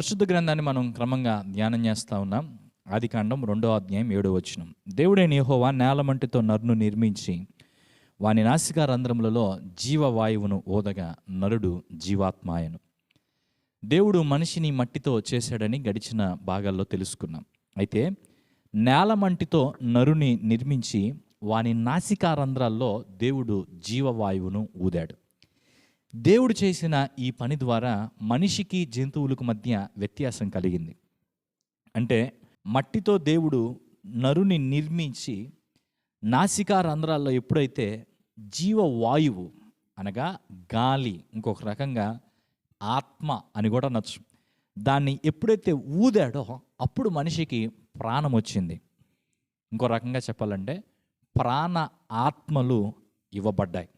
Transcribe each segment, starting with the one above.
పరిశుద్ధ గ్రంథాన్ని మనం క్రమంగా ధ్యానం చేస్తూ ఉన్నాం. ఆది కాండం రెండో అధ్యాయం ఏడో వచ్చినం దేవుడైన యహోవా నేలమంటితో నరును నిర్మించి వాని నాసికా రంధ్రములలో జీవవాయువును ఓదగా నరుడు జీవాత్మాయను దేవుడు మనిషిని మట్టితో చేశాడని గడిచిన భాగాల్లో తెలుసుకున్నాం. అయితే నేలమంటితో నరుని నిర్మించి వాని నాసికా రంధ్రాల్లో దేవుడు జీవవాయువును ఊదాడు. దేవుడు చేసిన ఈ పని ద్వారా మనిషికి జంతువులకు మధ్య వ్యత్యాసం కలిగింది. అంటే మట్టితో దేవుడు నరుని నిర్మించి నాసికా రంధ్రాల్లో ఎప్పుడైతే జీవవాయువు అనగా గాలి ఇంకొక రకంగా ఆత్మ అని కూడా నచ్చు దాన్ని ఎప్పుడైతే ఊదాడో అప్పుడు మనిషికి ప్రాణం వచ్చింది. ఇంకో రకంగా చెప్పాలంటే ప్రాణ ఆత్మలు ఇవ్వబడ్డాయి.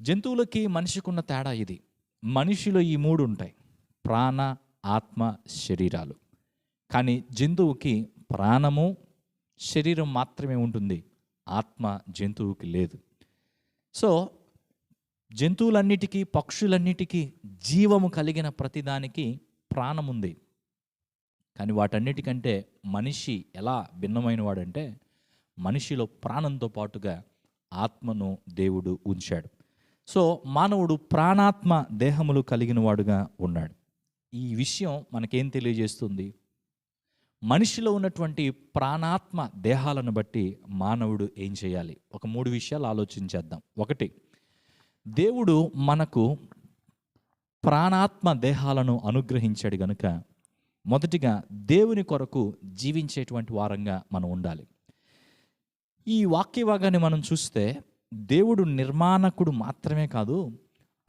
జంతువులకి మనిషికి ఉన్న తేడా ఇది. మనిషిలో ఈ మూడు ఉంటాయి. ప్రాణ ఆత్మ శరీరాలు. కానీ జంతువుకి ప్రాణము శరీరం మాత్రమే ఉంటుంది. ఆత్మ జంతువుకి లేదు. సో జంతువులన్నిటికీ పక్షులన్నిటికీ జీవము కలిగిన ప్రతిదానికి ప్రాణం ఉంది కానీ వాటన్నిటికంటే మనిషి ఎలా భిన్నమైన వాడంటే మనిషిలో ప్రాణంతో పాటుగా ఆత్మను దేవుడు ఉంచాడు. సో మానవుడు ప్రాణాత్మ దేహములు కలిగిన వాడుగా ఉన్నాడు. ఈ విషయం మనకేం తెలియజేస్తుంది? మనిషిలో ఉన్నటువంటి ప్రాణాత్మ దేహాలను బట్టి మానవుడు ఏం చేయాలి? ఒక మూడు విషయాలు ఆలోచించేద్దాం. ఒకటి దేవుడు మనకు ప్రాణాత్మ దేహాలను అనుగ్రహించాడు గనుక మొదటిగా దేవుని కొరకు జీవించేటువంటి వారంగా మనం ఉండాలి. ఈ వాక్యవాగాన్ని మనం చూస్తే దేవుడు నిర్మాణకుడు మాత్రమే కాదు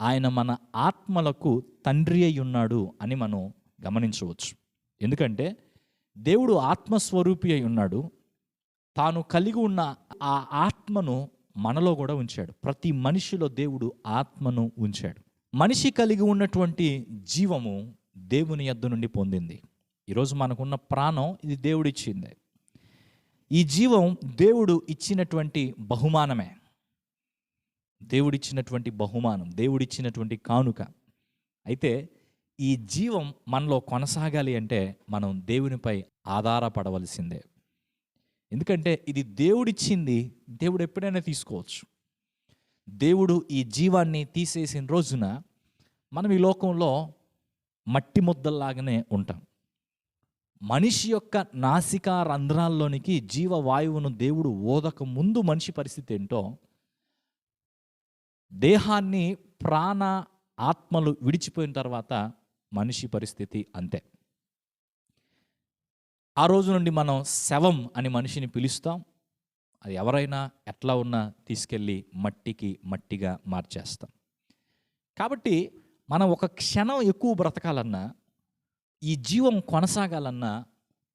ఆయన మన ఆత్మలకు తండ్రి అయి ఉన్నాడు అని మనం గమనించవచ్చు. ఎందుకంటే దేవుడు ఆత్మస్వరూపి అయి ఉన్నాడు. తాను కలిగి ఉన్న ఆ ఆత్మను మనలో కూడా ఉంచాడు. ప్రతి మనిషిలో దేవుడు ఆత్మను ఉంచాడు. మనిషి కలిగి ఉన్నటువంటి జీవము దేవుని యొద్ద నుండి పొందింది. ఈరోజు మనకున్న ప్రాణం ఇది దేవుడిచ్చింది. ఈ జీవం దేవుడు ఇచ్చినటువంటి బహుమానమే. దేవుడిచ్చినటువంటి బహుమానం దేవుడిచ్చినటువంటి కానుక. అయితే ఈ జీవం మనలో కొనసాగాలి అంటే మనం దేవునిపై ఆధారపడవలసిందే. ఎందుకంటే ఇది దేవుడిచ్చింది దేవుడు ఎప్పుడైనా తీసుకోవచ్చు. దేవుడు ఈ జీవాన్ని తీసేసిన రోజున మనం ఈ లోకంలో మట్టి ముద్దల్లాగానే ఉంటాం. మనిషి యొక్క నాసికా రంధ్రాల్లోనికి జీవవాయువును దేవుడు ఓదక ముందు మనిషి పరిస్థితి ఏంటో దేహాన్ని ప్రాణ ఆత్మలు విడిచిపోయిన తర్వాత మనిషి పరిస్థితి అంతే. ఆ రోజు నుండి మనం శవం అని మనిషిని పిలుస్తాం. అది ఎవరైనా ఎట్లా ఉన్నా తీసుకెళ్ళి మట్టికి మట్టిగా మార్చేస్తాం. కాబట్టి మనం ఒక క్షణం ఎక్కువ బ్రతకాలన్నా ఈ జీవం కొనసాగాలన్నా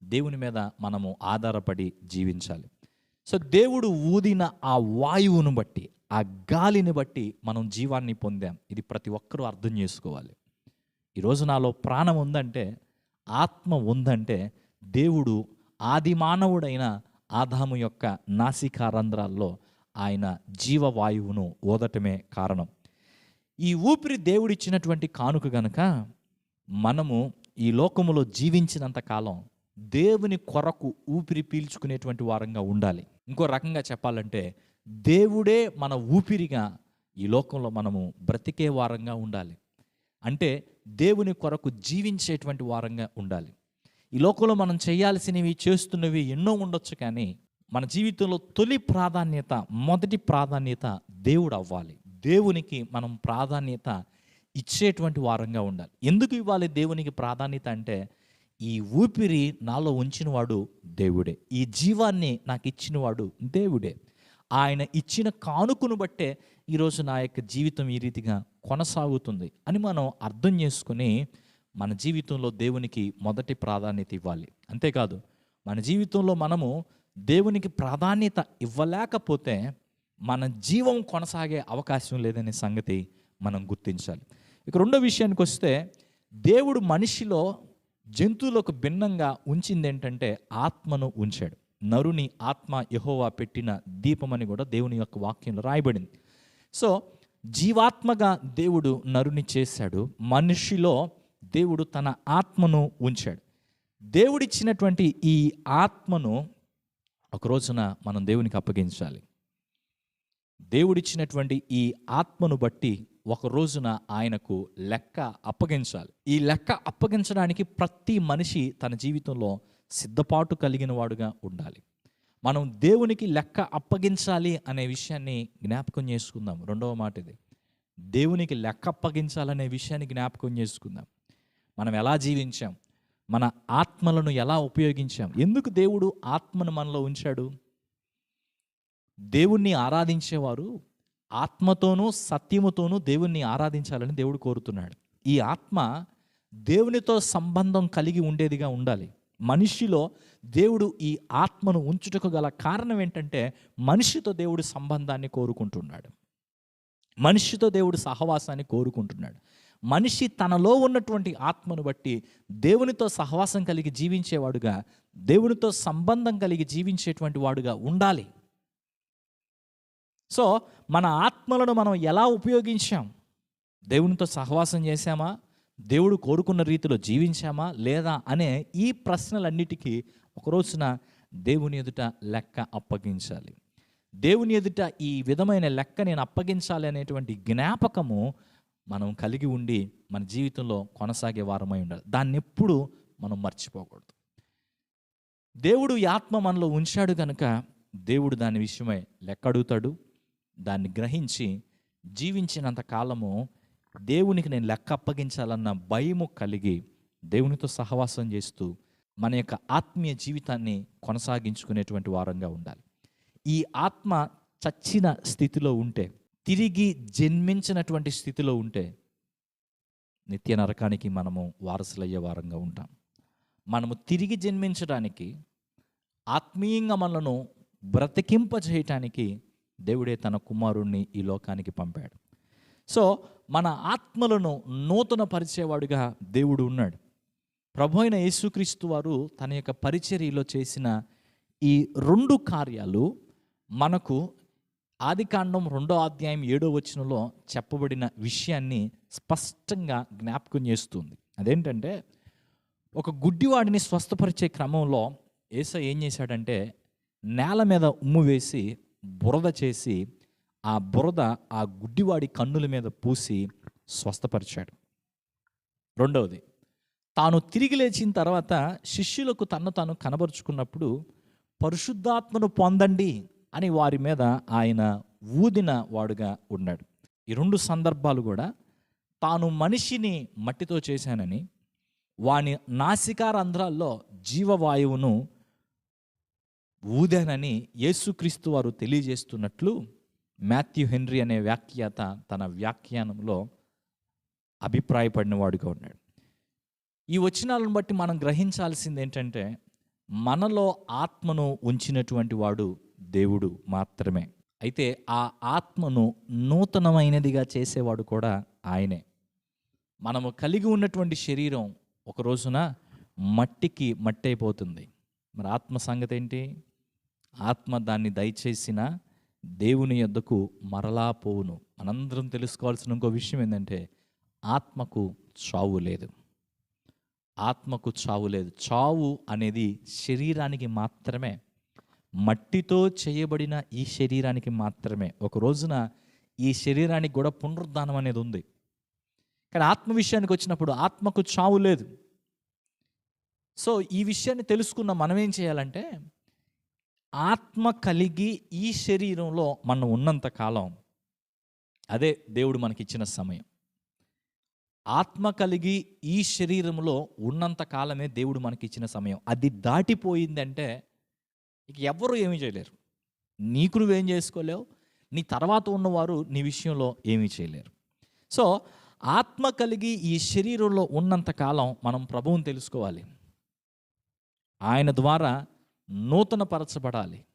దేవుని మీద మనము ఆధారపడి జీవించాలి. సో దేవుడు ఊదిన ఆ వాయువును బట్టి ఆ గాలిని బట్టి మనం జీవాన్ని పొందాం. ఇది ప్రతి ఒక్కరూ అర్థం చేసుకోవాలి. ఈరోజు నాలో ప్రాణం ఉందంటే ఆత్మ ఉందంటే దేవుడు ఆది మానవుడైన ఆదాము యొక్క నాసికా రంధ్రాల్లో ఆయన జీవవాయువును ఓదటమే కారణం. ఈ ఊపిరి దేవుడిచ్చినటువంటి కానుక గనక మనము ఈ లోకములో జీవించినంత కాలం దేవుని కొరకు ఊపిరి పీల్చుకునేటువంటి వారంగా ఉండాలి. ఇంకో రకంగా చెప్పాలంటే దేవుడే మన ఊపిరిగా ఈ లోకంలో మనము బ్రతికే వారంగా ఉండాలి. అంటే దేవుని కొరకు జీవించేటువంటి వారంగా ఉండాలి. ఈ లోకంలో మనం చేయాల్సినవి చేస్తున్నవి ఎన్నో ఉండొచ్చు కానీ మన జీవితంలో తొలి ప్రాధాన్యత మొదటి ప్రాధాన్యత దేవుడు అవ్వాలి. దేవునికి మనం ప్రాధాన్యత ఇచ్చేటువంటి వారంగా ఉండాలి. ఎందుకు ఇవ్వాలి దేవునికి ప్రాధాన్యత అంటే ఈ ఊపిరి నాలో ఉంచినవాడు దేవుడే. ఈ జీవాన్ని నాకు ఇచ్చినవాడు దేవుడే. ఆయన ఇచ్చిన కానుకను బట్టే ఈరోజు నా యొక్క జీవితం ఈ రీతిగా కొనసాగుతుంది అని మనం అర్థం చేసుకుని మన జీవితంలో దేవునికి మొదటి ప్రాధాన్యత ఇవ్వాలి. అంతేకాదు మన జీవితంలో మనము దేవునికి ప్రాధాన్యత ఇవ్వలేకపోతే మన జీవం కొనసాగే అవకాశం లేదనే సంగతి మనం గుర్తించాలి. ఇక రెండో విషయానికి వస్తే దేవుడు మనిషిలో జంతువులకు భిన్నంగా ఉంచింది ఏంటంటే ఆత్మను ఉంచాడు. నరుని ఆత్మ యహోవా పెట్టిన దీపమని కూడా దేవుని యొక్క వాక్యంలో రాయబడింది. సో జీవాత్మగా దేవుడు నరుని చేశాడు మనిషిలో దేవుడు తన ఆత్మను ఉంచాడు. దేవుడిచ్చినటువంటి ఈ ఆత్మను ఒక రోజున మనం దేవునికి అప్పగించాలి. దేవుడిచ్చినటువంటి ఈ ఆత్మను బట్టి ఒక రోజున ఆయనకు లెక్క అప్పగించాలి. ఈ లెక్క అప్పగించడానికి ప్రతి మనిషి తన జీవితంలో సిద్ధపాటు కలిగిన వాడుగా ఉండాలి. మనం దేవునికి లెక్క అప్పగించాలి అనే విషయాన్ని జ్ఞాపకం చేసుకుందాం. రెండవ మాట ఇది. దేవునికి లెక్క అప్పగించాలనే విషయాన్ని జ్ఞాపకం చేసుకుందాం. మనం ఎలా జీవించాం? మన ఆత్మలను ఎలా ఉపయోగించాం? ఎందుకు దేవుడు ఆత్మను మనలో ఉంచాడు? దేవుణ్ణి ఆరాధించేవారు ఆత్మతోనూ సత్యముతోనూ దేవుణ్ణి ఆరాధించాలని దేవుడు కోరుతున్నాడు. ఈ ఆత్మ దేవునితో సంబంధం కలిగి ఉండేదిగా ఉండాలి. మనిషిలో దేవుడు ఈ ఆత్మను ఉంచుటకు గల కారణం ఏంటంటే మనిషితో దేవుడు సంబంధాన్ని కోరుకుంటున్నాడు. మనిషితో దేవుడు సహవాసాన్ని కోరుకుంటున్నాడు. మనిషి తనలో ఉన్నటువంటి ఆత్మను బట్టి దేవునితో సహవాసం కలిగి జీవించేవాడుగా దేవునితో సంబంధం కలిగి జీవించేటువంటి వాడుగా ఉండాలి. సో మన ఆత్మలను మనం ఎలా ఉపయోగించాం? దేవునితో సహవాసం చేశామా? దేవుడు కోరుకున్న రీతిలో జీవించామా లేదా అనే ఈ ప్రశ్నలన్నిటికీ ఒకరోజున దేవుని ఎదుట లెక్క అప్పగించాలి. దేవుని ఎదుట ఈ విధమైన లెక్క నేను అప్పగించాలి అనేటువంటి జ్ఞాపకము మనం కలిగి ఉండి మన జీవితంలో కొనసాగే వారమై ఉండాలి. దాన్ని ఎప్పుడు మనం మర్చిపోకూడదు. దేవుడు ఆత్మ మనలో ఉంచాడు కనుక దేవుడు దాని విషయమై లెక్క అడుగుతాడు దాన్ని గ్రహించి జీవించినంత కాలము దేవునికి నేను లెక్క అప్పగించాలన్న భయము కలిగి దేవునితో సహవాసం చేస్తూ మన యొక్క ఆత్మీయ జీవితాన్ని కొనసాగించుకునేటువంటి వారంగా ఉండాలి. ఈ ఆత్మ చచ్చిన స్థితిలో ఉంటే తిరిగి జన్మించినటువంటి స్థితిలో ఉంటే నిత్య నరకానికి మనము వారసులయ్యే వారంగా ఉంటాం. మనము తిరిగి జన్మించడానికి ఆత్మీయంగా మనలను బ్రతికింపజేయటానికి దేవుడే తన కుమారుణ్ణి ఈ లోకానికి పంపాడు. సో మన ఆత్మలను నూతన పరిచేవాడుగా దేవుడు ఉన్నాడు. ప్రభు అయిన యేసుక్రీస్తు వారు తన యొక్క పరిచర్యలో చేసిన ఈ రెండు కార్యాలు మనకు ఆదికాండం రెండో అధ్యాయం ఏడో వచనంలో చెప్పబడిన విషయాన్ని స్పష్టంగా జ్ఞాపకం చేస్తుంది. అదేంటంటే ఒక గుడ్డివాడిని స్వస్థపరిచే క్రమంలో ఏస ఏం చేశాడంటే నేల మీద ఉమ్ము వేసి బురద చేసి ఆ బురద ఆ గుడ్డివాడి కన్నుల మీద పూసి స్వస్థపరిచాడు. రెండవది తాను తిరిగి లేచిన తర్వాత శిష్యులకు తన్ను తాను కనబరుచుకున్నప్పుడు పరిశుద్ధాత్మను పొందండి అని వారి మీద ఆయన ఊదిన వాడుగా ఉన్నాడు. ఈ రెండు సందర్భాలు కూడా తాను మనిషిని మట్టితో చేశానని వాని నాసికారంధ్రాల్లో జీవవాయువును ఊదానని యేసుక్రీస్తు వారు తెలియజేస్తున్నట్లు మాథ్యూ హెన్రీ అనే వ్యాఖ్యాత తన వ్యాఖ్యానంలో అభిప్రాయపడిన వాడుగా ఉన్నాడు. ఈ వచనాలను బట్టి మనం గ్రహించాల్సింది ఏంటంటే మనలో ఆత్మను ఉంచినటువంటి వాడు దేవుడు మాత్రమే. అయితే ఆ ఆత్మను నూతనమైనదిగా చేసేవాడు కూడా ఆయనే. మనము కలిగి ఉన్నటువంటి శరీరం ఒక రోజున మట్టికి మట్టి అయిపోతుంది మరి ఆత్మ సంగతి ఏంటి? ఆత్మ దాన్ని దయచేసిన దేవుని యొద్దకు మరలా పోవును. మనందరం తెలుసుకోవాల్సిన ఇంకో విషయం ఏంటంటే ఆత్మకు చావు లేదు. ఆత్మకు చావు లేదు. చావు అనేది శరీరానికి మాత్రమే. మట్టితో చేయబడిన ఈ శరీరానికి మాత్రమే. ఒక రోజున ఈ శరీరానికి కూడా పునరుద్ధానం అనేది ఉంది. కానీ ఆత్మ విషయానికి వచ్చినప్పుడు ఆత్మకు చావు లేదు. సో ఈ విషయాన్ని తెలుసుకున్న మనం ఏం చేయాలంటే ఆత్మ కలిగి ఈ శరీరంలో మనం ఉన్నంత కాలం అదే దేవుడు మనకిచ్చిన సమయం. ఆత్మ కలిగి ఈ శరీరంలో ఉన్నంత కాలమే దేవుడు మనకిచ్చిన సమయం. అది దాటిపోయిందంటే ఇక ఎవ్వరూ ఏమీ చేయలేరు. నీకు నువ్వేం చేసుకోలేవు నీ తర్వాత ఉన్నవారు నీ విషయంలో ఏమీ చేయలేరు. సో ఆత్మ కలిగి ఈ శరీరంలో ఉన్నంత కాలం మనం ప్రభువుని తెలుసుకోవాలి. ఆయన ద్వారా నూతనపరచబడాలి.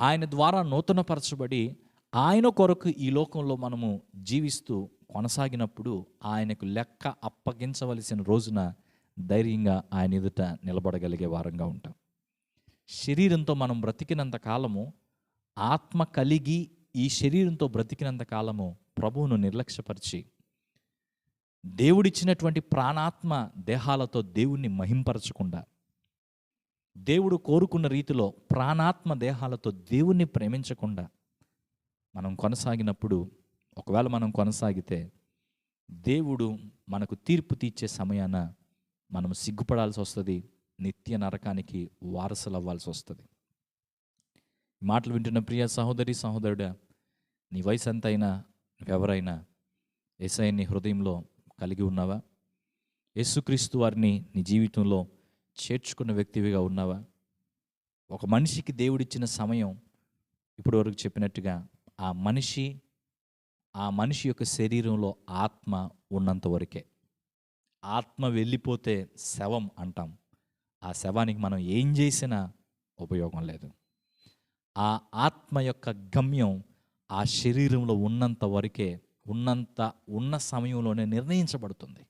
ఆయన ద్వారా నూతనపరచబడి ఆయన కొరకు ఈ లోకంలో మనము జీవిస్తూ కొనసాగినప్పుడు ఆయనకు లెక్క అప్పగించవలసిన రోజున ధైర్యంగా ఆయన ఎదుట నిలబడగలిగే వారంగా ఉంటాం. శరీరంతో మనం బ్రతికినంత కాలము ఆత్మ కలిగి ఈ శరీరంతో బ్రతికినంత కాలము ప్రభువును నిర్లక్ష్యపరిచి దేవుడిచ్చినటువంటి ప్రాణాత్మ దేహాలతో దేవుణ్ణి మహింపరచకుండా దేవుడు కోరుకున్న రీతిలో ప్రాణాత్మ దేహాలతో దేవుణ్ణి ప్రేమించకుండా మనం కొనసాగినప్పుడు ఒకవేళ మనం కొనసాగితే దేవుడు మనకు తీర్పు తీర్చే సమయాన మనం సిగ్గుపడాల్సి వస్తుంది నిత్య నరకానికి వారసులు అవ్వాల్సి వస్తుంది మాటలు వింటున్న ప్రియ సహోదరి సహోదరుడా నీ వయసు ఎంత అయినా ఎవరైనా ఎస్ఐని హృదయంలో కలిగి ఉన్నావా? యేసుక్రీస్తు వారిని నీ జీవితంలో చేర్చుకున్న వ్యక్తివిగా ఉన్నావా? ఒక మనిషికి దేవుడిచ్చిన సమయం ఇప్పటి వరకు చెప్పినట్టుగా ఆ మనిషి ఆ మనిషి యొక్క శరీరంలో ఆత్మ ఉన్నంత వరకే. ఆత్మ వెళ్ళిపోతే శవం అంటాం. ఆ శవానికి మనం ఏం చేసినా ఉపయోగం లేదు. ఆ ఆత్మ యొక్క గమ్యం ఆ శరీరంలో ఉన్నంత వరకే ఉన్నంత ఉన్న సమయంలోనే నిర్ణయించబడుతుంది.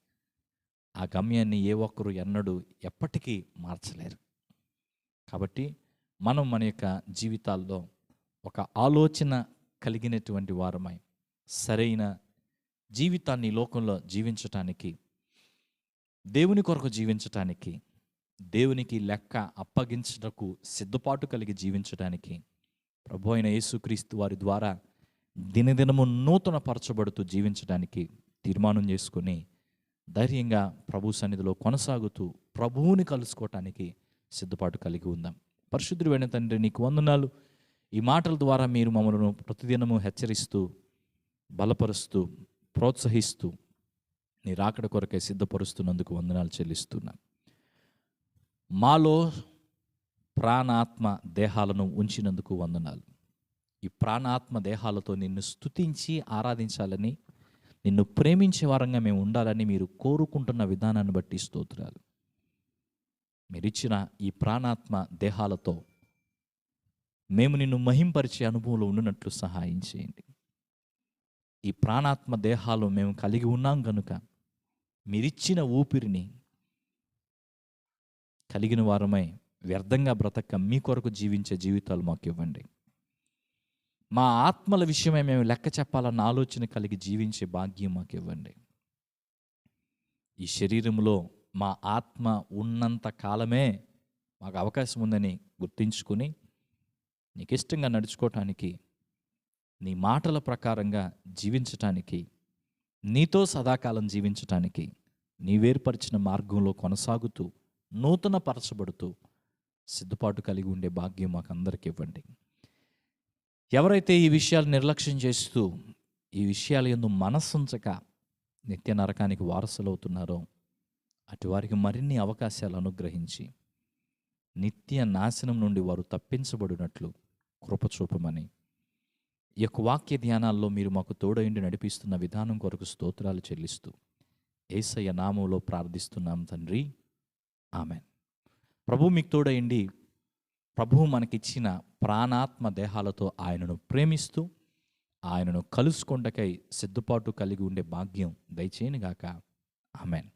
ఆ గమ్యాన్ని ఏ ఒక్కరు ఎన్నడూ ఎప్పటికీ మార్చలేరు. కాబట్టి మనం మన యొక్క జీవితాల్లో ఒక ఆలోచన కలిగినటువంటి వారమై సరైన జీవితాన్ని లోకంలో జీవించటానికి దేవుని కొరకు జీవించటానికి దేవునికి లెక్క అప్పగించటకు సిద్ధపాటు కలిగి జీవించడానికి ప్రభు అయిన యేసుక్రీస్తు వారి ద్వారా దినదినము నూతన పరచబడుతూ జీవించడానికి తీర్మానం చేసుకుని ధైర్యంగా ప్రభు సన్నిధిలో కొనసాగుతూ ప్రభువుని కలుసుకోవటానికి సిద్ధపాటు కలిగి ఉందాం. పరిశుద్ధుడు అయిన తండ్రి నీకు వందనాలు. ఈ మాటల ద్వారా మీరు మమ్మల్ని ప్రతిదినము హెచ్చరిస్తూ బలపరుస్తూ ప్రోత్సహిస్తూ నీ రాకడ కొరకే సిద్ధపరుస్తున్నందుకు వందనాలు చెల్లిస్తున్నాం. మాలో ప్రాణాత్మ దేహాలను ఉంచినందుకు వందనాలు. ఈ ప్రాణాత్మ దేహాలతో నిన్ను స్తుతించి ఆరాధించాలని నిన్ను ప్రేమించే వారంగా మేము ఉండాలని మీరు కోరుకుంటున్న విధానాన్ని బట్టి స్తోత్రాలు. మీరిచ్చిన ఈ ప్రాణాత్మ దేహాలతో మేము నిన్ను మహింపరిచే అనుభవంలో ఉండినట్లు సహాయం చేయండి. ఈ ప్రాణాత్మ దేహాలు మేము కలిగి ఉన్నాం కనుక మీరిచ్చిన ఊపిరిని కలిగిన వారమై వ్యర్థంగా బ్రతక మీ కొరకు జీవించే జీవితాలు మాకు ఇవ్వండి మా ఆత్మల విషయమే మేము లెక్క చెప్పాలన్న ఆలోచన కలిగి జీవించే భాగ్యం మాకు ఇవ్వండి. ఈ శరీరంలో మా ఆత్మ ఉన్నంత కాలమే మాకు అవకాశం ఉందని గుర్తించుకుని నీకు ఇష్టంగా నడుచుకోవటానికి నీ మాటల ప్రకారంగా జీవించటానికి నీతో సదాకాలం జీవించటానికి నీవేర్పరిచిన మార్గంలో కొనసాగుతూ నూతన పరచబడుతూ సిద్ధపాటు కలిగి ఉండే భాగ్యం మాకు అందరికి ఇవ్వండి. ఎవరైతే ఈ విషయాలు నిర్లక్ష్యం చేస్తూ ఈ విషయాల ఎందు మనస్సుంచక నిత్య నరకానికి వారసులవుతున్నారో అటు వారికి మరిన్ని అవకాశాలు అనుగ్రహించి నిత్య నాశనం నుండి వారు తప్పించబడినట్లు కృపచూపమని ఈ యొక్క వాక్య ధ్యానాల్లో మీరు మాకు తోడైండి నడిపిస్తున్న విధానం కొరకు స్తోత్రాలు చెల్లిస్తూ ఏసయ్య నామంలో ప్రార్థిస్తున్నాం తండ్రి. ఆమెన్. ప్రభు మీకు తోడయండి ప్రభువు మనకిచ్చిన ప్రాణాత్మ దేహాలతో ఆయనను ప్రేమిస్తూ ఆయనను కలుసుకొండకై సిద్ధపాటు కలిగి ఉండే భాగ్యం దయచేయనుగాక. ఆమెన్.